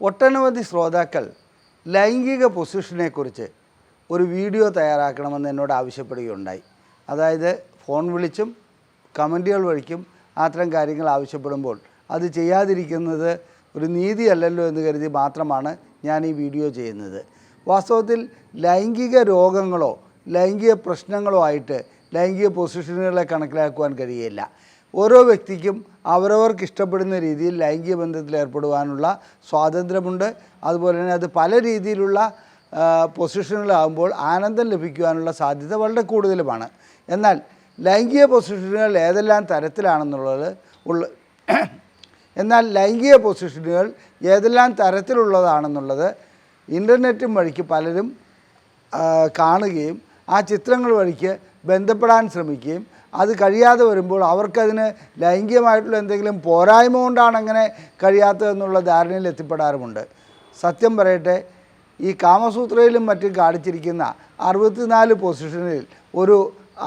ഒട്ടനവധി ശ്രോതാക്കൾ ലൈംഗിക പൊസിഷനെക്കുറിച്ച് ഒരു വീഡിയോ തയ്യാറാക്കണമെന്ന് എന്നോട് ആവശ്യപ്പെടുകയുണ്ടായി. അതായത് ഫോൺ വിളിച്ചും കമന്റുകൾ വഴിക്കും അത്തരം കാര്യങ്ങൾ ആവശ്യപ്പെടുമ്പോൾ അത് ചെയ്യാതിരിക്കുന്നത് ഒരു നീതിയല്ലല്ലോ എന്ന് കരുതി മാത്രമാണ് ഞാൻ ഈ വീഡിയോ ചെയ്യുന്നത്. വാസ്തവത്തിൽ ലൈംഗിക രോഗങ്ങളോ ലൈംഗിക പ്രശ്നങ്ങളോ ആയിട്ട് ലൈംഗിക പൊസിഷനുകളെ കണക്കിലാക്കുവാൻ കഴിയില്ല. ഓരോ വ്യക്തിക്കും അവരവർക്ക് ഇഷ്ടപ്പെടുന്ന രീതിയിൽ ലൈംഗിക ബന്ധത്തിൽ ഏർപ്പെടുവാനുള്ള സ്വാതന്ത്ര്യമുണ്ട്. അതുപോലെ തന്നെ അത് പല രീതിയിലുള്ള പൊസിഷനുകളാകുമ്പോൾ ആനന്ദം ലഭിക്കുവാനുള്ള സാധ്യത വളരെ കൂടുതലുമാണ്. എന്നാൽ ലൈംഗിക പൊസിഷനുകൾ ഏതെല്ലാം തരത്തിലാണെന്നുള്ളത് ഉള്ള എന്നാൽ ലൈംഗിക പൊസിഷനുകൾ ഏതെല്ലാം തരത്തിലുള്ളതാണെന്നുള്ളത് ഇന്റർനെറ്റും വഴിക്ക് പലരും കാണുകയും ആ ചിത്രങ്ങൾ വഴിക്ക് ബന്ധപ്പെടാൻ ശ്രമിക്കുകയും അത് കഴിയാതെ വരുമ്പോൾ അവർക്കതിന് ലൈംഗികമായിട്ടുള്ള എന്തെങ്കിലും പോരായ്മ കൊണ്ടാണ് അങ്ങനെ കഴിയാത്തതെന്നുള്ള ധാരണയിൽ എത്തിപ്പെടാറുമുണ്ട്. സത്യം പറയട്ടെ ഈ കാമസൂത്രയിലും മറ്റും കാണിച്ചിരിക്കുന്ന അറുപത്തിനാല് പൊസിഷനിൽ ഒരു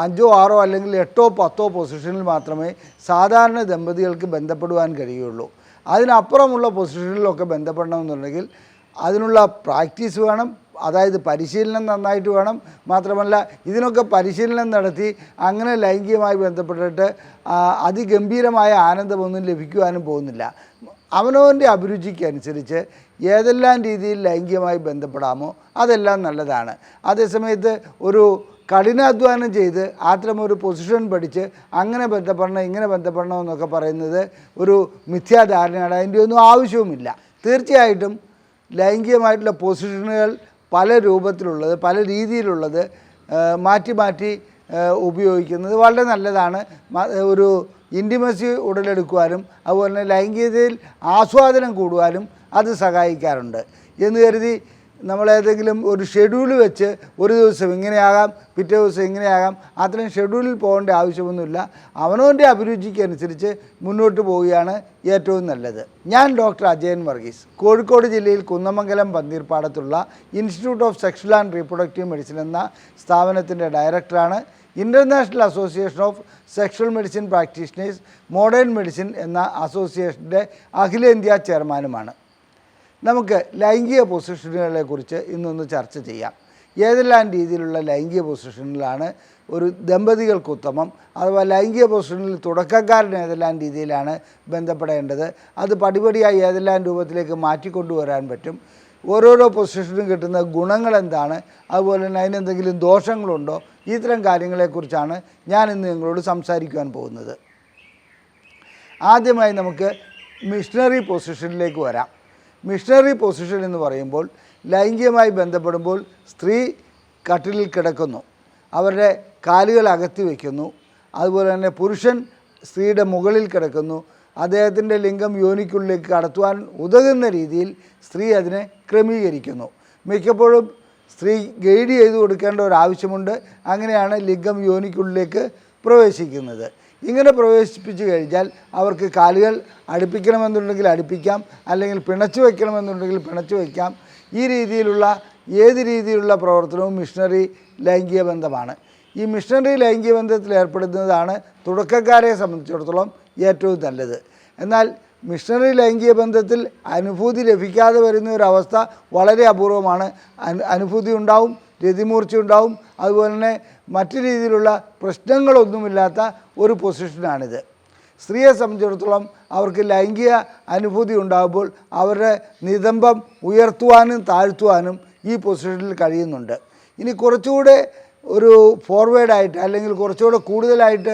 അഞ്ചോ ആറോ അല്ലെങ്കിൽ എട്ടോ പത്തോ പൊസിഷനിൽ മാത്രമേ സാധാരണ ദമ്പതികൾക്ക് ബന്ധപ്പെടുവാൻ കഴിയുള്ളൂ. അതിനപ്പുറമുള്ള പൊസിഷനിലൊക്കെ ബന്ധപ്പെടണമെന്നുണ്ടെങ്കിൽ അതിനുള്ള പ്രാക്ടീസ് വേണം അതായത് പരിശീലനം നന്നായിട്ട് വേണം. മാത്രമല്ല ഇതിനൊക്കെ പരിശീലനം നടത്തി അങ്ങനെ ലൈംഗികമായി ബന്ധപ്പെട്ടിട്ട് അതിഗംഭീരമായ ആനന്ദമൊന്നും ലഭിക്കുവാനും പോകുന്നില്ല. അവനവന്റെ അഭിരുചിക്കനുസരിച്ച് ഏതെല്ലാം രീതിയിൽ ലൈംഗികമായി ബന്ധപ്പെടാമോ അതെല്ലാം നല്ലതാണ്. അതേസമയത്ത് ഒരു കഠിനാധ്വാനം ചെയ്ത് അത്തരം ഒരു പൊസിഷൻ പഠിച്ച് അങ്ങനെ ബന്ധപ്പെടണം ഇങ്ങനെ ബന്ധപ്പെടണം എന്നൊക്കെ പറയുന്നത് ഒരു മിഥ്യാധാരണയാണ്. അതിന്റെ ഒന്നും ആവശ്യവുമില്ല. തീർച്ചയായിട്ടും ലൈംഗികമായിട്ടുള്ള പൊസിഷനുകൾ പല രൂപത്തിലുള്ളത് പല രീതിയിലുള്ളത് മാറ്റി മാറ്റി ഉപയോഗിക്കുന്നത് വളരെ നല്ലതാണ്. ഒരു ഇന്റിമസി ഉടലെടുക്കുവാനും അതുപോലെ തന്നെ ലൈംഗികതയിൽ ആസ്വാദനം കൂടുവാനും അത് സഹായിക്കാറുണ്ട്. എന്ന് കരുതി നമ്മളേതെങ്കിലും ഒരു ഷെഡ്യൂൾ വെച്ച് ഒരു ദിവസം ഇങ്ങനെയാകാം പിറ്റേ ദിവസം ഇങ്ങനെയാകാം അത്രയും ഷെഡ്യൂളിൽ പോകേണ്ട ആവശ്യമൊന്നുമില്ല. അവനവന്റെ അഭിരുചിക്കനുസരിച്ച് മുന്നോട്ട് പോവുകയാണ് ഏറ്റവും നല്ലത്. ഞാൻ ഡോക്ടർ അജയൻ വർഗീസ്. കോഴിക്കോട് ജില്ലയിൽ Kunnamangalam പന്തീർപ്പാടത്തുള്ള institute of sexual and reproductive medicine എന്ന സ്ഥാപനത്തിന്റെ ഡയറക്ടറാണ്. International association of sexual medicine practitioners modern medicine എന്ന അസോസിയേഷന്റെ അഖിലേന്ത്യാ ചെയർമാനുമാണ്. നമുക്ക് ലൈംഗിക പൊസിഷനുകളെക്കുറിച്ച് ഇന്നൊന്ന് ചർച്ച ചെയ്യാം. ഏതെല്ലാം രീതിയിലുള്ള ലൈംഗിക പൊസിഷനിലാണ് ഒരു ദമ്പതികൾക്ക് ഉത്തമം അഥവാ ലൈംഗിക പൊസിഷനിൽ തുടക്കക്കാരൻ ഏതെല്ലാം രീതിയിലാണ് ബന്ധപ്പെടേണ്ടത് അത് പടിപടിയായി ഏതെല്ലാം രൂപത്തിലേക്ക് മാറ്റിക്കൊണ്ടുവരാൻ പറ്റും ഓരോരോ പൊസിഷനും കിട്ടുന്ന ഗുണങ്ങൾ എന്താണ് അതുപോലെ തന്നെ അതിനെന്തെങ്കിലും ദോഷങ്ങളുണ്ടോ ഇത്തരം കാര്യങ്ങളെക്കുറിച്ചാണ് ഞാൻ ഇന്ന് നിങ്ങളോട് സംസാരിക്കുവാൻ പോകുന്നത്. ആദ്യമായി നമുക്ക് മിഷണറി പൊസിഷനിലേക്ക് വരാം. മിഷണറി പൊസിഷൻ എന്ന് പറയുമ്പോൾ ലൈംഗികമായി ബന്ധപ്പെടുമ്പോൾ സ്ത്രീ കട്ടിലിൽ കിടക്കുന്നു. അവരുടെ കാലുകൾ അകത്തി വയ്ക്കുന്നു അതുപോലെ തന്നെ പുരുഷൻ സ്ത്രീയുടെ മുകളിൽ കിടക്കുന്നു. അദ്ദേഹത്തിന്റെ ലിംഗം യോനിക്കുള്ളിലേക്ക് കടത്തുവാൻ ഉതകുന്ന രീതിയിൽ സ്ത്രീ അതിനെ ക്രമീകരിക്കുന്നു. മിക്കപ്പോഴും സ്ത്രീ ഗൈഡ് ചെയ്ത് കൊടുക്കേണ്ട ഒരു ആവശ്യമുണ്ട്. അങ്ങനെയാണ് ലിംഗം യോനിക്കുള്ളിലേക്ക് പ്രവേശിക്കുന്നത്. ഇങ്ങനെ പ്രവേശിപ്പിച്ചു കഴിഞ്ഞാൽ അവർക്ക് കാലുകൾ അടുപ്പിക്കണമെന്നുണ്ടെങ്കിൽ അടുപ്പിക്കാം. അല്ലെങ്കിൽ പിണച്ചു വയ്ക്കണമെന്നുണ്ടെങ്കിൽ പിണച്ചു വയ്ക്കാം ഈ രീതിയിലുള്ള ഏത് രീതിയിലുള്ള പ്രവർത്തനവും മിഷണറി ലൈംഗിക ബന്ധമാണ്. ഈ മിഷണറി ലൈംഗിക ബന്ധത്തിൽ ഏർപ്പെടുന്നതാണ് തുടക്കക്കാരെ സംബന്ധിച്ചിടത്തോളം ഏറ്റവും നല്ലത്. എന്നാൽ മിഷണറി ലൈംഗിക ബന്ധത്തിൽ അനുഭൂതി ലഭിക്കാതെ വരുന്ന ഒരവസ്ഥ വളരെ അപൂർവമാണ്. അനു അനുഭൂതി ഉണ്ടാവും രതിമൂർച്ച ഉണ്ടാവും. അതുപോലെ തന്നെ മറ്റു രീതിയിലുള്ള പ്രശ്നങ്ങളൊന്നുമില്ലാത്ത ഒരു പൊസിഷനാണിത്. സ്ത്രീയെ സംബന്ധിച്ചിടത്തോളം അവർക്ക് ലൈംഗിക അനുഭൂതി ഉണ്ടാകുമ്പോൾ അവരുടെ നിതംബം ഉയർത്തുവാനും താഴ്ത്തുവാനും ഈ പൊസിഷനിൽ കഴിയുന്നുണ്ട്. ഇനി കുറച്ചുകൂടെ ഒരു ഫോർവേഡായിട്ട് അല്ലെങ്കിൽ കുറച്ചുകൂടെ കൂടുതലായിട്ട്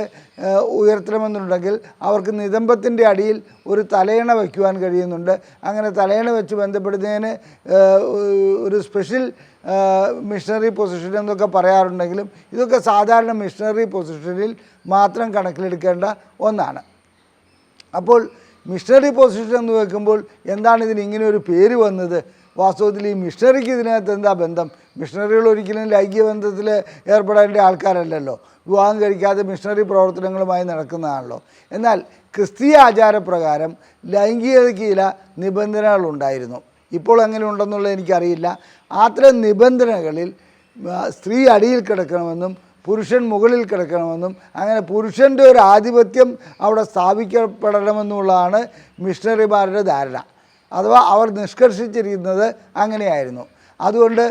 ഉയർത്തണമെന്നുണ്ടെങ്കിൽ അവർക്ക് നിതംബത്തിന്റെ അടിയിൽ ഒരു തലയണ വയ്ക്കുവാൻ കഴിയുന്നുണ്ട്. അങ്ങനെ തലയണ വെച്ച് ബന്ധപ്പെടുന്നതിന് ഒരു സ്പെഷ്യൽ മിഷണറി പൊസിഷൻ എന്നൊക്കെ പറയാറുണ്ടെങ്കിലും ഇതൊക്കെ സാധാരണ മിഷണറി പൊസിഷനിൽ മാത്രം കണക്കിലെടുക്കേണ്ട ഒന്നാണ്. അപ്പോൾ മിഷണറി പൊസിഷൻ എന്ന് വെക്കുമ്പോൾ എന്താണ് ഇതിന് ഇങ്ങനെ ഒരു പേര് വന്നത്? വാസ്തവത്തിൽ ഈ മിഷണറിക്ക് ഇതിനകത്ത് എന്താ ബന്ധം? മിഷണറികൾ ഒരിക്കലും ലൈംഗിക ബന്ധത്തിൽ ഏർപ്പെടേണ്ട ആൾക്കാരല്ലല്ലോ. വിവാഹം കഴിക്കാതെ മിഷണറി പ്രവർത്തനങ്ങളുമായി നടക്കുന്നതാണല്ലോ. എന്നാൽ ക്രിസ്തീയ ആചാരപ്രകാരം ലൈംഗികതയ്ക്ക് ചില നിബന്ധനകളുണ്ടായിരുന്നു. ഇപ്പോൾ അങ്ങനെ ഉണ്ടെന്നുള്ളത് എനിക്കറിയില്ല. അത്തരം നിബന്ധനകളിൽ സ്ത്രീ അടിയിൽ കിടക്കണമെന്നും പുരുഷൻ മുകളിൽ കിടക്കണമെന്നും അങ്ങനെ പുരുഷന്റെ ഒരു ആധിപത്യം അവിടെ സ്ഥാപിക്കപ്പെടണമെന്നുള്ളതാണ് മിഷണറിമാരുടെ ധാരണ. അഥവാ അവർ നിഷ്കർഷിച്ചിരിക്കുന്നത് അങ്ങനെയായിരുന്നു. അതുകൊണ്ട്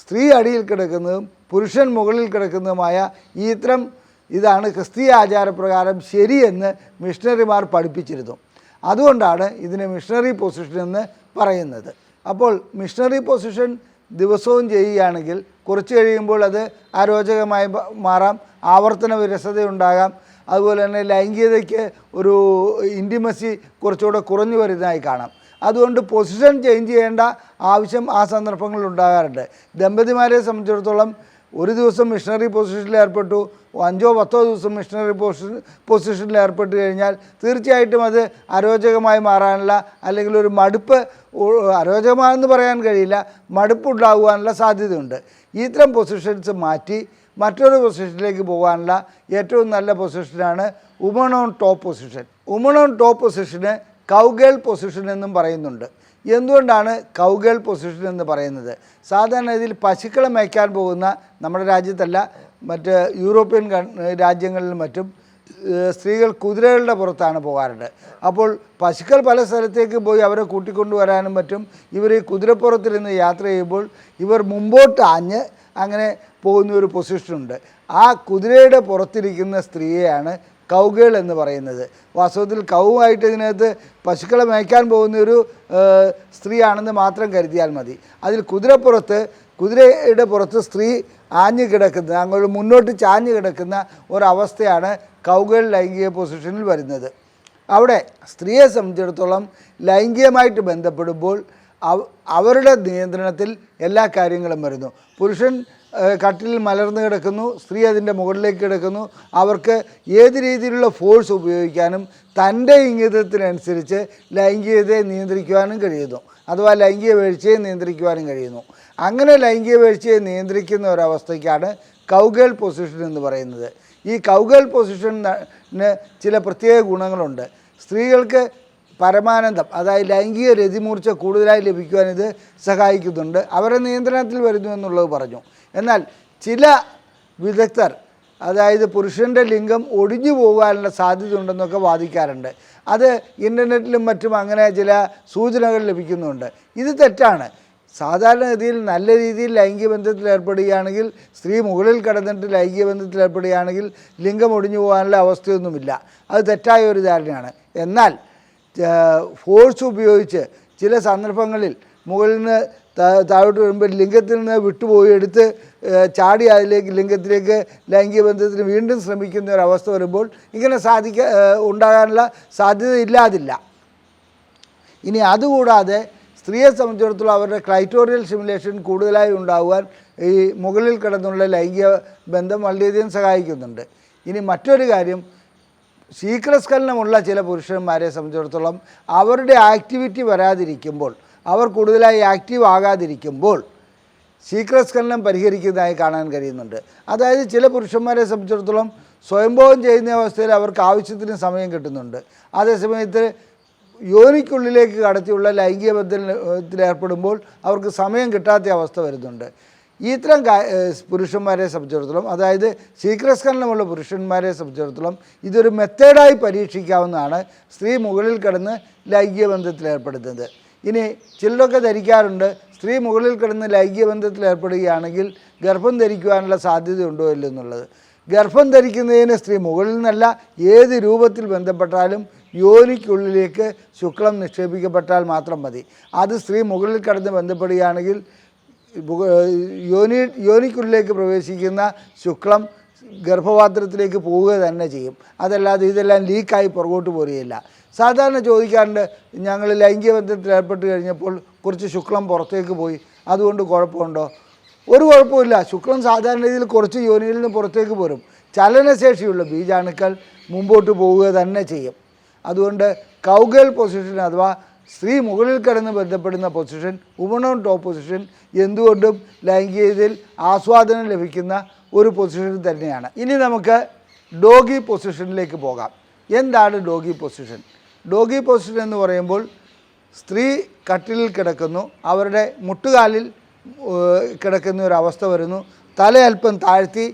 സ്ത്രീ അടിയിൽ കിടക്കുന്നതും പുരുഷൻ മുകളിൽ കിടക്കുന്നതുമായ ഈ ഇത്തരം ഇതാണ് ക്രിസ്തീയ ആചാരപ്രകാരം ശരിയെന്ന് മിഷണറിമാർ പഠിപ്പിച്ചിരുന്നു. അതുകൊണ്ടാണ് ഇതിനെ മിഷണറി പൊസിഷൻ എന്ന് പറയുന്നത്. അപ്പോൾ മിഷണറി പൊസിഷൻ ദിവസവും ചെയ്യുകയാണെങ്കിൽ കുറച്ച് കഴിയുമ്പോൾ അത് അരോചകമായി മാറാം ആവർത്തന വിരസതയുണ്ടാകാം. അതുപോലെ തന്നെ ലൈംഗികതയ്ക്ക് ഒരു ഇന്റിമസി കുറച്ചുകൂടെ കുറഞ്ഞു വരുന്നതായി കാണാം. അതുകൊണ്ട് പൊസിഷൻ ചേഞ്ച് ചെയ്യേണ്ട ആവശ്യം ആ സന്ദർഭങ്ങളിൽ ഉണ്ടാകാറുണ്ട്. ദമ്പതിമാരെ സംബന്ധിച്ചിടത്തോളം ഒരു ദിവസം മിഷണറി പൊസിഷനിൽ ഏർപ്പെട്ടു. അഞ്ചോ പത്തോ ദിവസം മിഷണറി പൊസിഷൻ പൊസിഷനിൽ ഏർപ്പെട്ട് കഴിഞ്ഞാൽ തീർച്ചയായിട്ടും അത് അരോചകമായി മാറാനുള്ള അല്ലെങ്കിൽ ഒരു മടുപ്പ് അരോചകമാണെന്ന് പറയാൻ കഴിയില്ല മടുപ്പുണ്ടാകുവാനുള്ള സാധ്യതയുണ്ട്. ഇത്തരം പൊസിഷൻസ് മാറ്റി മറ്റൊരു പൊസിഷനിലേക്ക് പോകാനുള്ള ഏറ്റവും നല്ല പൊസിഷനാണ് woman on top position woman on top position cowgirl position എന്നും പറയുന്നുണ്ട്. എന്തുകൊണ്ടാണ് കൗഗേൾ പൊസിഷൻ എന്ന് പറയുന്നത്? സാധാരണ ഇതിൽ പശുക്കളെ മേയ്ക്കാൻ പോകുന്ന നമ്മുടെ രാജ്യത്തല്ല മറ്റ് യൂറോപ്യൻ രാജ്യങ്ങളിലും മറ്റും സ്ത്രീകൾ കുതിരകളുടെ പുറത്താണ് പോകാറുണ്ട്. അപ്പോൾ പശുക്കൾ പല സ്ഥലത്തേക്ക് പോയി അവരെ കൂട്ടിക്കൊണ്ടുവരാനും മറ്റും ഇവർ ഈ കുതിരപ്പുറത്തിരുന്ന് യാത്ര ചെയ്യുമ്പോൾ ഇവർ മുമ്പോട്ട് ആഞ്ഞ് അങ്ങനെ പോകുന്ന ഒരു പൊസിഷനുണ്ട് ആ കുതിരയുടെ പുറത്തിരിക്കുന്ന സ്ത്രീയെയാണ് കൗഗേൾ എന്ന് പറയുന്നത്. വാസ്തവത്തിൽ കൗവായിട്ട് ഇതിനകത്ത് പശുക്കളെ മേയ്ക്കാൻ പോകുന്ന ഒരു സ്ത്രീയാണെന്ന് മാത്രം കരുതിയാൽ മതി. അതിൽ കുതിരപ്പുറത്ത് കുതിരയുടെ പുറത്ത് സ്ത്രീ ആഞ്ഞു കിടക്കുന്ന അങ്ങോട്ട് മുന്നോട്ട് ചാഞ്ഞു കിടക്കുന്ന ഒരവസ്ഥയാണ് കൗകൾ ലൈംഗിക പൊസിഷനിൽ വരുന്നത്. അവിടെ സ്ത്രീയെ സംബന്ധിച്ചിടത്തോളം ലൈംഗികമായിട്ട് ബന്ധപ്പെടുമ്പോൾ അവരുടെ നിയന്ത്രണത്തിൽ എല്ലാ കാര്യങ്ങളും വരുന്നു. പുരുഷൻ കട്ടിലിൽ മലർന്നു കിടക്കുന്നു സ്ത്രീ അതിന്റെ മുകളിലേക്ക് കിടക്കുന്നു. അവർക്ക് ഏത് രീതിയിലുള്ള ഫോഴ്സ് ഉപയോഗിക്കാനും തന്റെ ഇംഗിതത്തിനനുസരിച്ച് ലൈംഗികതയെ നിയന്ത്രിക്കുവാനും കഴിയുന്നു. അഥവാ ലൈംഗിക വീഴ്ചയെ നിയന്ത്രിക്കുവാനും കഴിയുന്നു. അങ്ങനെ ലൈംഗിക വീഴ്ചയെ നിയന്ത്രിക്കുന്ന ഒരവസ്ഥയ്ക്കാണ് കൗഗേൾ പൊസിഷൻ എന്ന് പറയുന്നത്. ഈ കൗഗേൾ പൊസിഷന് ചില പ്രത്യേക ഗുണങ്ങളുണ്ട്. സ്ത്രീകൾക്ക് പരമാനന്ദം അതായത് ലൈംഗിക രതിമൂർച്ച കൂടുതലായി ലഭിക്കുവാൻ ഇത് സഹായിക്കുന്നുണ്ട്. അവരെ നിയന്ത്രണത്തിൽ വരുന്നു എന്നുള്ളത് പറഞ്ഞു. എന്നാൽ ചില വിദഗ്ധർ അതായത് പുരുഷന്റെ ലിംഗം ഒടിഞ്ഞു പോകാനുള്ള സാധ്യത ഉണ്ടെന്നൊക്കെ വാദിക്കാറുണ്ട്. അത് ഇന്റർനെറ്റിലും മറ്റും അങ്ങനെ ചില സൂചനകൾ ലഭിക്കുന്നുണ്ട്. ഇത് തെറ്റാണ്. സാധാരണഗതിയിൽ നല്ല രീതിയിൽ ലൈംഗിക ബന്ധത്തിൽ ഏർപ്പെടുകയാണെങ്കിൽ സ്ത്രീ മുകളിൽ കിടന്നിട്ട് ലൈംഗിക ബന്ധത്തിൽ ഏർപ്പെടുകയാണെങ്കിൽ ലിംഗം ഒടിഞ്ഞു പോകാനുള്ള അവസ്ഥയൊന്നുമില്ല. അത് തെറ്റായ ഒരു ധാരണയാണ്. എന്നാൽ ഫോഴ്സ് ഉപയോഗിച്ച് ചില സന്ദർഭങ്ങളിൽ മുകളിൽ നിന്ന് താഴോട്ട് വരുമ്പോൾ ലിംഗത്തിൽ നിന്ന് വിട്ടുപോയി എടുത്ത് ചാടി അതിലേക്ക് ലിംഗത്തിലേക്ക് ലൈംഗിക ബന്ധത്തിന് വീണ്ടും ശ്രമിക്കുന്ന ഒരു അവസ്ഥ വരുമ്പോൾ ഇങ്ങനെ സാധിക്ക ഉണ്ടാകാനുള്ള സാധ്യത ഇല്ലാതില്ല. ഇനി അതുകൂടാതെ സ്ത്രീയെ സംബന്ധിച്ചിടത്തോളം അവരുടെ ക്ലൈറ്റോറിയൽ സിമുലേഷൻ കൂടുതലായി ഉണ്ടാകുവാൻ ഈ മുകളിൽ കിടന്നുള്ള ലൈംഗിക ബന്ധം വളരെയധികം സഹായിക്കുന്നുണ്ട്. ഇനി മറ്റൊരു കാര്യം ശീഘ്രസ്ഖലനമുള്ള ചില പുരുഷന്മാരെ സംബന്ധിച്ചിടത്തോളം അവരുടെ ആക്ടിവിറ്റി വരാതിരിക്കുമ്പോൾ അവർ കൂടുതലായി ആക്റ്റീവ് ആകാതിരിക്കുമ്പോൾ ശീക്രസ്ഖലനം പരിഹരിക്കുന്നതായി കാണാൻ കഴിയുന്നുണ്ട്. അതായത് ചില പുരുഷന്മാരെ സംബന്ധിച്ചിടത്തോളം സ്വയംഭോഗം ചെയ്യുന്ന അവസ്ഥയിൽ അവർക്ക് ആവശ്യത്തിന് സമയം കിട്ടുന്നുണ്ട്. അതേസമയത്ത് യോനിക്കുള്ളിലേക്ക് കടത്തിയുള്ള ലൈംഗിക ബന്ധത്തിലേർപ്പെടുമ്പോൾ അവർക്ക് സമയം കിട്ടാത്ത അവസ്ഥ വരുന്നുണ്ട്. ഇത്തരം പുരുഷന്മാരെ സംബന്ധിച്ചിടത്തോളം അതായത് ശീഘ്രസ്ഖലനമുള്ള പുരുഷന്മാരെ സംബന്ധിച്ചിടത്തോളം ഇതൊരു മെത്തേഡായി പരീക്ഷിക്കാവുന്നതാണ്. സ്ത്രീ മുകളിൽ കിടന്ന് ലൈംഗിക ബന്ധത്തിൽ ഏർപ്പെടുന്നത് ഇനി ചിലരൊക്കെ ധരിക്കാറുണ്ട് സ്ത്രീ മുകളിൽ കിടന്ന് ലൈംഗിക ബന്ധത്തിൽ ഏർപ്പെടുകയാണെങ്കിൽ ഗർഭം ധരിക്കുവാനുള്ള സാധ്യതയുണ്ടോ ഇല്ല എന്നുള്ളത് ഗർഭം ധരിക്കുന്നതിന് സ്ത്രീ മുകളിൽ നിന്നല്ല ഏത് രൂപത്തിൽ ബന്ധപ്പെട്ടാലും യോനിക്കുള്ളിലേക്ക് ശുക്ലം നിക്ഷേപിക്കപ്പെട്ടാൽ മാത്രം മതി. അത് സ്ത്രീ മുകളിൽ കടന്ന് ബന്ധപ്പെടുകയാണെങ്കിൽ യോനി യോനിക്കുള്ളിലേക്ക് പ്രവേശിക്കുന്ന ശുക്ലം ഗർഭപാത്രത്തിലേക്ക് പോവുക തന്നെ ചെയ്യും. അതല്ലാതെ ഇതെല്ലാം ലീക്കായി പുറകോട്ട് പോരുകയില്ല. സാധാരണ ചോദിക്കാറുണ്ട് ഞങ്ങൾ ലൈംഗിക ബന്ധത്തിൽ ഏർപ്പെട്ട് കഴിഞ്ഞപ്പോൾ കുറച്ച് ശുക്ലം പുറത്തേക്ക് പോയി. അതുകൊണ്ട് കുഴപ്പമുണ്ടോ? ഒരു കുഴപ്പമില്ല ശുക്ലം സാധാരണ രീതിയിൽ കുറച്ച് യോനിയിൽ നിന്ന് പുറത്തേക്ക് പോരും. ചലനശേഷിയുള്ള ബീജാണുക്കൾ മുമ്പോട്ട് പോവുക തന്നെ ചെയ്യും. അതുകൊണ്ട് കൗഗൽ പൊസിഷൻ അഥവാ സ്ത്രീ മുകളിൽ കടന്ന് ബന്ധപ്പെടുന്ന position woman on top position എന്തുകൊണ്ടും ലൈംഗികതയിൽ ആസ്വാദനം ലഭിക്കുന്ന ഒരു പൊസിഷൻ തന്നെയാണ്. ഇനി നമുക്ക് ഡോഗി പൊസിഷനിലേക്ക് പോകാം. എന്താണ് ഡോഗി പൊസിഷൻ ഡോഗി പൊസിഷൻ എന്ന് പറയുമ്പോൾ സ്ത്രീ കട്ടിലിൽ കിടക്കുന്നു അവരുടെ മുട്ടുകാലിൽ കിടക്കുന്ന ഒരു അവസ്ഥ വരുന്നു തല അല്പം താഴ്ത്തി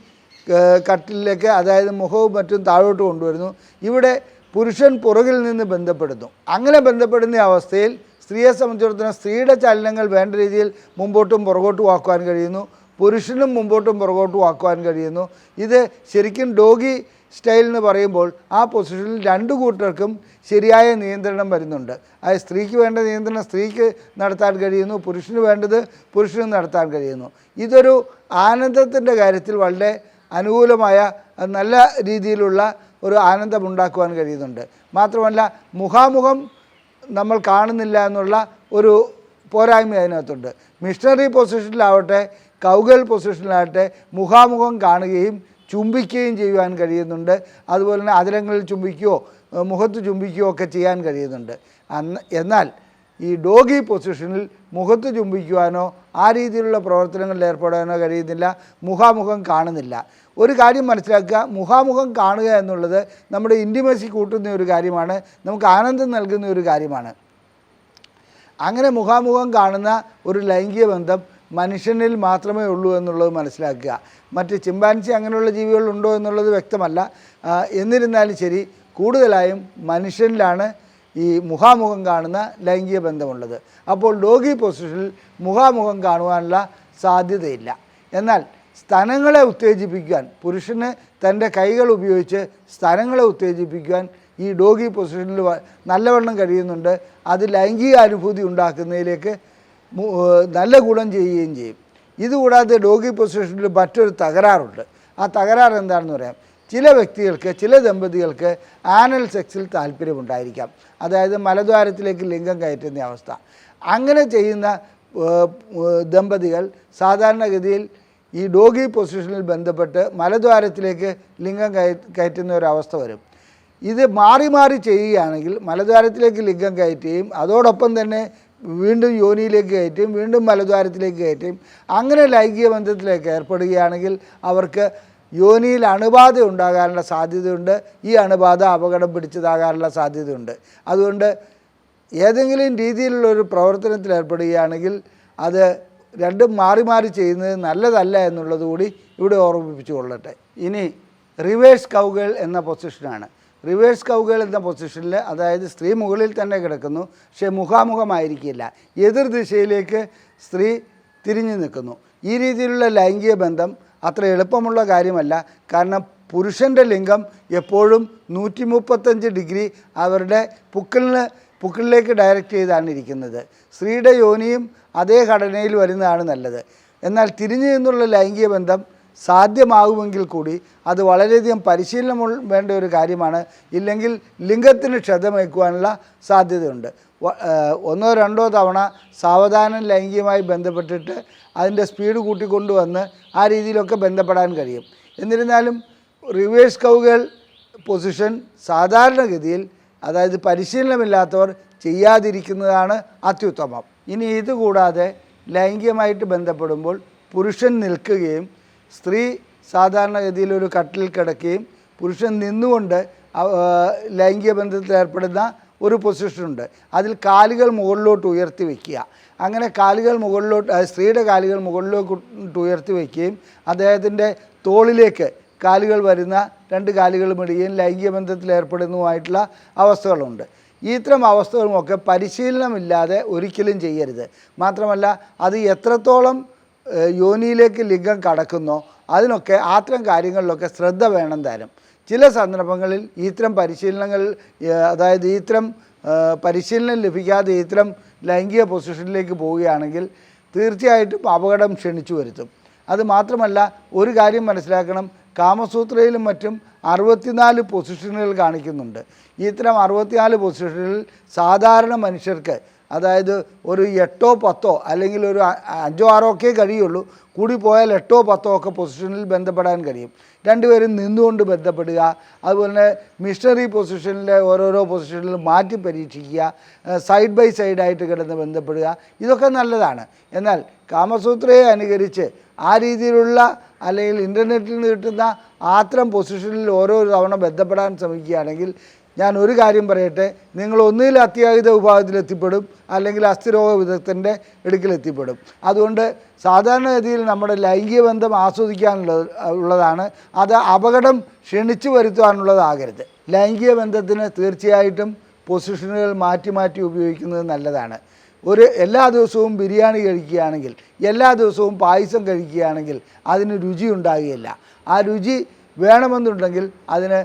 കട്ടിലേക്ക് അതായത് മുഖവും മറ്റും താഴോട്ട് കൊണ്ടുവരുന്നു. ഇവിടെ പുരുഷൻ പുറകിൽ നിന്ന് ബന്ധപ്പെടുന്നു. അങ്ങനെ ബന്ധപ്പെടുന്ന അവസ്ഥയിൽ സ്ത്രീയെ സംബന്ധിച്ചിടത്തോളം സ്ത്രീയുടെ ചലനങ്ങൾ വേണ്ട രീതിയിൽ മുമ്പോട്ടും പുറകോട്ടും ആക്കുവാൻ കഴിയുന്നു. പുരുഷനും മുമ്പോട്ടും പുറകോട്ടും ആക്കുവാൻ കഴിയുന്നു. ഇത് ശരിക്കും ഡോഗി സ്റ്റൈൽ എന്ന് പറയുമ്പോൾ ആ പൊസിഷനിൽ രണ്ട് കൂട്ടർക്കും ശരിയായ നിയന്ത്രണം വരുന്നുണ്ട്. അത് സ്ത്രീക്ക് വേണ്ട നിയന്ത്രണം സ്ത്രീക്ക് നടത്താൻ കഴിയുന്നു പുരുഷന് വേണ്ടത് പുരുഷന് നടത്താൻ കഴിയുന്നു. ഇതൊരു ആനന്ദത്തിന്റെ കാര്യത്തിൽ വളരെ അനുകൂലമായ നല്ല രീതിയിലുള്ള ഒരു ആനന്ദമുണ്ടാക്കുവാൻ കഴിയുന്നുണ്ട്. മാത്രമല്ല മുഖാമുഖം നമ്മൾ കാണുന്നില്ല എന്നുള്ള ഒരു പോരായ്മ അതിനകത്തുണ്ട്. മിഷണറി പൊസിഷനിലാവട്ടെ കൗഗൽ പൊസിഷനിലാവട്ടെ മുഖാമുഖം കാണുകയും ചുംബിക്കുകയും ചെയ്യുവാൻ കഴിയുന്നുണ്ട്. അതുപോലെ തന്നെ അതിരങ്ങളിൽ ചുംബിക്കുകയോ മുഖത്ത് ചുംബിക്കുകയോ ഒക്കെ ചെയ്യാൻ കഴിയുന്നുണ്ട്. എന്നാൽ ഈ ഡോഗി പൊസിഷനിൽ മുഖത്ത് ചുംബിക്കുവാനോ ആ രീതിയിലുള്ള പ്രവർത്തനങ്ങളിൽ ഏർപ്പെടാനോ കഴിയുന്നില്ല. മുഖാമുഖം കാണുന്നില്ല. ഒരു കാര്യം മനസ്സിലാക്കുക. മുഖാമുഖം കാണുക എന്നുള്ളത് നമ്മുടെ ഇന്റിമസി കൂട്ടുന്ന ഒരു കാര്യമാണ്. നമുക്ക് ആനന്ദം നൽകുന്ന ഒരു കാര്യമാണ്. അങ്ങനെ മുഖാമുഖം കാണുന്ന ഒരു ലൈംഗിക ബന്ധം മനുഷ്യനിൽ മാത്രമേ ഉള്ളൂ എന്നുള്ളത് മനസ്സിലാക്കുക. മറ്റ് ചിമ്പാൻസി അങ്ങനെയുള്ള ജീവികളുണ്ടോ എന്നുള്ളത് വ്യക്തമല്ല. എന്നിരുന്നാലും ശരി കൂടുതലായും മനുഷ്യനിലാണ് ഈ മുഖാമുഖം കാണുന്ന ലൈംഗിക ബന്ധമുള്ളത്. അപ്പോൾ ഡോഗി പൊസിഷനിൽ മുഖാമുഖം കാണുവാനുള്ള സാധ്യതയില്ല. എന്നാൽ സ്ഥലങ്ങളെ ഉത്തേജിപ്പിക്കാൻ പുരുഷന് തന്റെ കൈകൾ ഉപയോഗിച്ച് സ്ഥലങ്ങളെ ഉത്തേജിപ്പിക്കാൻ ഈ ഡോഗി പൊസിഷനിൽ നല്ലവണ്ണം കഴിയുന്നുണ്ട്. അത് ലൈംഗിക അനുഭൂതി ഉണ്ടാക്കുന്നതിലേക്ക് നല്ല ഗുണം ചെയ്യുകയും ചെയ്യും. ഇതുകൂടാതെ ഡോഗി പൊസിഷനിൽ മറ്റൊരു തകരാറുണ്ട്. ആ തകരാറ് എന്താണെന്ന് പറയാം. ചില വ്യക്തികൾക്ക് ചില ദമ്പതികൾക്ക് ആനൽ സെക്സിൽ താല്പര്യമുണ്ടായിരിക്കാം. അതായത് മലദ്വാരത്തിലേക്ക് ലിംഗം കയറ്റുന്ന അവസ്ഥ. അങ്ങനെ ചെയ്യുന്ന ദമ്പതികൾ സാധാരണഗതിയിൽ ഈ ഡോഗി പൊസിഷനിൽ ബന്ധപ്പെട്ട് മലദ്വാരത്തിലേക്ക് ലിംഗം കയ കയറ്റുന്ന ഒരവസ്ഥ വരും. ഇത് മാറി മാറി ചെയ്യുകയാണെങ്കിൽ മലദ്വാരത്തിലേക്ക് ലിംഗം കയറ്റുകയും അതോടൊപ്പം തന്നെ വീണ്ടും യോനിയിലേക്ക് കയറ്റുകയും വീണ്ടും മലദ്വാരത്തിലേക്ക് കയറ്റുകയും അങ്ങനെ ലൈംഗിക ബന്ധത്തിലേക്ക് ഏർപ്പെടുകയാണെങ്കിൽ അവർക്ക് യോനിയിൽ അണുബാധ ഉണ്ടാകാനുള്ള സാധ്യതയുണ്ട്. ഈ അണുബാധ അപകടം പിടിച്ചതാകാനുള്ള സാധ്യതയുണ്ട്. അതുകൊണ്ട് ഏതെങ്കിലും രീതിയിലുള്ള ഒരു പ്രവർത്തനത്തിൽ ഏർപ്പെടുകയാണെങ്കിൽ അത് രണ്ടും മാറി മാറി ചെയ്യുന്നത് നല്ലതല്ല എന്നുള്ളത് കൂടി ഇവിടെ ഓർമ്മിപ്പിച്ചു കൊള്ളട്ടെ. ഇനി റിവേഴ്സ് കൗകൾ എന്ന പൊസിഷനാണ്. റിവേഴ്സ് കൗകൾ എന്ന പൊസിഷനിൽ അതായത് സ്ത്രീ മുകളിൽ തന്നെ കിടക്കുന്നു. പക്ഷേ മുഖാമുഖമായിരിക്കില്ല. എതിർ ദിശയിലേക്ക് സ്ത്രീ തിരിഞ്ഞു നിൽക്കുന്നു. ഈ രീതിയിലുള്ള ലൈംഗിക ബന്ധം അത്ര എളുപ്പമുള്ള കാര്യമല്ല. കാരണം പുരുഷന്റെ ലിംഗം എപ്പോഴും നൂറ്റി മുപ്പത്തഞ്ച് ഡിഗ്രി അവരുടെ പുക്കിളിന് പുക്കിളിലേക്ക് ഡയറക്റ്റ് ചെയ്താണ് ഇരിക്കുന്നത്. സ്ത്രീയുടെ യോനിയും അതേ ഘടനയിൽ വരുന്നതാണ് നല്ലത്. എന്നാൽ തിരിഞ്ഞു നിന്നുള്ള ലൈംഗിക ബന്ധം സാധ്യമാകുമെങ്കിൽ കൂടി അത് വളരെയധികം പരിശീലനം വേണ്ട ഒരു കാര്യമാണ്. ഇല്ലെങ്കിൽ ലിംഗത്തിന് ക്ഷതമേക്കുവാനുള്ള സാധ്യതയുണ്ട്. ഒന്നോ രണ്ടോ തവണ സാവധാനം ലൈംഗികമായി ബന്ധപ്പെട്ടിട്ട് അതിന്റെ സ്പീഡ് കൂട്ടിക്കൊണ്ടുവന്ന് ആ രീതിയിലൊക്കെ ബന്ധപ്പെടാൻ കഴിയും. എന്നിരുന്നാലും റിവേഴ്സ് കൗകൾ പൊസിഷൻ സാധാരണഗതിയിൽ അതായത് പരിശീലനമില്ലാത്തവർ ചെയ്യാതിരിക്കുന്നതാണ് അത്യുത്തമം. ഇനി ഇതുകൂടാതെ ലൈംഗികമായിട്ട് ബന്ധപ്പെടുമ്പോൾ പുരുഷൻ നിൽക്കുകയും സ്ത്രീ സാധാരണഗതിയിൽ ഒരു കട്ടിൽ കിടക്കുകയും പുരുഷൻ നിന്നുകൊണ്ട് ലൈംഗിക ബന്ധത്തിൽ ഏർപ്പെടുന്ന ഒരു പൊസിഷനുണ്ട് അതിൽ കാലുകൾ മുകളിലോട്ട് ഉയർത്തി വയ്ക്കുക അങ്ങനെ കാലുകൾ മുകളിലോട്ട് സ്ത്രീയുടെ കാലുകൾ മുകളിലോട്ട് ഉയർത്തി വയ്ക്കുകയും അദ്ദേഹത്തിന്റെ തോളിലേക്ക് കാലുകൾ വരുന്ന രണ്ട് കാലുകൾ ഇടുകയും ലൈംഗിക ബന്ധത്തിൽ ഏർപ്പെടുന്നതുമായിട്ടുള്ള അവസ്ഥകളുണ്ട്. ഇത്തരം അവസ്ഥകളുമൊക്കെ പരിശീലനമില്ലാതെ ഒരിക്കലും ചെയ്യരുത്. മാത്രമല്ല അത് എത്രത്തോളം യോനിയിലേക്ക് ലിംഗം കടക്കുന്നോ. അതിനൊക്കെ അത്തരം കാര്യങ്ങളിലൊക്കെ ശ്രദ്ധ വേണം തരും. ചില സന്ദർഭങ്ങളിൽ ഇത്തരം പരിശീലനങ്ങൾ അതായത് ഇത്തരം പരിശീലനം ലഭിക്കാതെ ഇത്തരം ലൈംഗിക പൊസിഷനിലേക്ക് പോവുകയാണെങ്കിൽ തീർച്ചയായിട്ടും അപകടം ക്ഷണിച്ചു വരുത്തും. അത് മാത്രമല്ല ഒരു കാര്യം മനസ്സിലാക്കണം. കാമസൂത്രയിലും മറ്റും അറുപത്തിനാല് പൊസിഷനുകൾ കാണിക്കുന്നുണ്ട്. ഇത്തരം അറുപത്തിനാല് പൊസിഷനുകളിൽ സാധാരണ മനുഷ്യർക്ക് അതായത് ഒരു എട്ടോ പത്തോ അല്ലെങ്കിൽ ഒരു അഞ്ചോ ആറോ ഒക്കെ കഴിയുള്ളൂ കൂടി പോയാൽ എട്ടോ പത്തോ ഒക്കെ പൊസിഷനിൽ ബന്ധപ്പെടാൻ കഴിയും. രണ്ടുപേരും നിന്നുകൊണ്ട് ബന്ധപ്പെടുക അതുപോലെ തന്നെ മിഷണറി പൊസിഷനിലെ ഓരോരോ പൊസിഷനിൽ മാറ്റി പരീക്ഷിക്കുക സൈഡ് ബൈ സൈഡായിട്ട് കിടന്ന് ബന്ധപ്പെടുക ഇതൊക്കെ നല്ലതാണ്. എന്നാൽ കാമസൂത്രയെ അനുകരിച്ച് ആ രീതിയിലുള്ള അല്ലെങ്കിൽ ഇന്റർനെറ്റിൽ നിന്ന് കിട്ടുന്ന ആത്രം പൊസിഷനിൽ ഓരോ തവണ ബന്ധപ്പെടാൻ ശ്രമിക്കുകയാണെങ്കിൽ ഞാൻ ഒരു കാര്യം പറയട്ടെ നിങ്ങൾ ഒന്നുകിൽ അത്യാഹിത വിഭാഗത്തിലെത്തിപ്പെടും അല്ലെങ്കിൽ അസ്ഥിരോഗ വിദഗ്ധന്റെ ഇടുക്കിലെത്തിപ്പെടും അതുകൊണ്ട് സാധാരണഗതിയിൽ നമ്മുടെ ലൈംഗിക ബന്ധം ആസ്വദിക്കാനുള്ള ഉള്ളതാണ്. അത് അപകടം ക്ഷണിച്ചു വരുത്തുവാനുള്ളതാകരുത് ലൈംഗിക ബന്ധത്തിന് തീർച്ചയായിട്ടും പൊസിഷനുകൾ മാറ്റി മാറ്റി ഉപയോഗിക്കുന്നത് നല്ലതാണ്. ഒരു എല്ലാ ദിവസവും ബിരിയാണി കഴിക്കുകയാണെങ്കിൽ എല്ലാ ദിവസവും പായസം കഴിക്കുകയാണെങ്കിൽ അതിന് രുചി ഉണ്ടാകുകയില്ല. ആ രുചി വേണമെന്നുണ്ടെങ്കിൽ അതിന്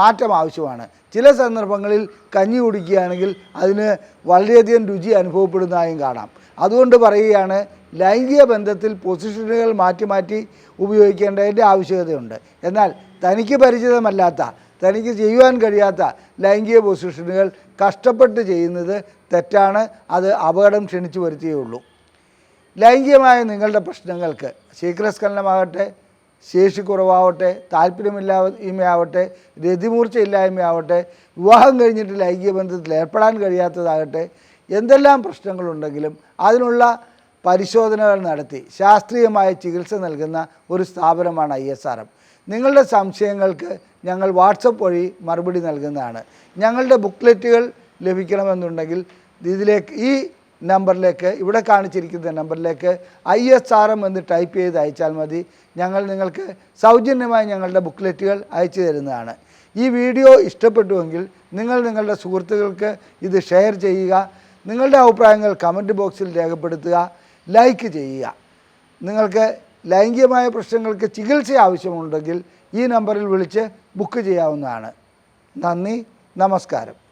മാറ്റം ആവശ്യമാണ്. ചില സന്ദർഭങ്ങളിൽ കഞ്ഞി കുടിക്കുകയാണെങ്കിൽ അതിന് വളരെയധികം രുചി അനുഭവപ്പെടുന്നതായും കാണാം. അതുകൊണ്ട് പറയുകയാണ് ലൈംഗിക ബന്ധത്തിൽ പൊസിഷനുകൾ മാറ്റി മാറ്റി ഉപയോഗിക്കേണ്ടതിന്റെ ആവശ്യകതയുണ്ട്. എന്നാൽ തനിക്ക് പരിചിതമല്ലാത്ത തനിക്ക് ചെയ്യുവാൻ കഴിയാത്ത ലൈംഗിക പൊസിഷനുകൾ കഷ്ടപ്പെട്ട് ചെയ്യുന്നത് തെറ്റാണ്. അത് അപകടം ക്ഷണിച്ചു വരുത്തിയേ ഉള്ളൂ. ലൈംഗികമായ നിങ്ങളുടെ പ്രശ്നങ്ങൾക്ക് ശീഘ്രസ്ഖലനമാകട്ടെ. ശേഷിക്കുറവാവട്ടെ താല്പര്യമില്ലായ്മയാവട്ടെ രതിമൂർച്ചയില്ലായ്മയാവട്ടെ വിവാഹം കഴിഞ്ഞിട്ട് ലൈംഗിക ബന്ധത്തിൽ ഏർപ്പെടാൻ കഴിയാത്തതാകട്ടെ എന്തെല്ലാം പ്രശ്നങ്ങളുണ്ടെങ്കിലും അതിനുള്ള പരിശോധനകൾ നടത്തി ശാസ്ത്രീയമായ ചികിത്സ നൽകുന്ന ഒരു സ്ഥാപനമാണ് ഐ എസ് ആർ എം. നിങ്ങളുടെ സംശയങ്ങൾക്ക് ഞങ്ങൾ വാട്സപ്പ് വഴി മറുപടി നൽകുന്നതാണ്. ഞങ്ങളുടെ ബുക്ക്ലെറ്റുകൾ ലഭിക്കണമെന്നുണ്ടെങ്കിൽ ഇതിലേക്ക് ഈ നമ്പറിലേക്ക് ഇവിടെ കാണിച്ചിരിക്കുന്ന നമ്പറിലേക്ക് ഐ എസ് ആർ എം എന്ന് ടൈപ്പ് ചെയ്ത് അയച്ചാൽ മതി. ഞങ്ങൾ നിങ്ങൾക്ക് സൗജന്യമായി ഞങ്ങളുടെ ബുക്ക്ലെറ്റുകൾ അയച്ചു തരുന്നതാണ്. ഈ വീഡിയോ ഇഷ്ടപ്പെട്ടുവെങ്കിൽ നിങ്ങൾ നിങ്ങളുടെ സുഹൃത്തുക്കൾക്ക് ഇത് ഷെയർ ചെയ്യുക. നിങ്ങളുടെ അഭിപ്രായങ്ങൾ കമന്റ് ബോക്സിൽ രേഖപ്പെടുത്തുക. ലൈക്ക് ചെയ്യുക. നിങ്ങൾക്ക് ലൈംഗികമായ പ്രശ്നങ്ങൾക്ക് ചികിത്സ ആവശ്യമുണ്ടെങ്കിൽ ഈ നമ്പറിൽ വിളിച്ച് ബുക്ക് ചെയ്യാവുന്നതാണ്. നന്ദി നമസ്കാരം.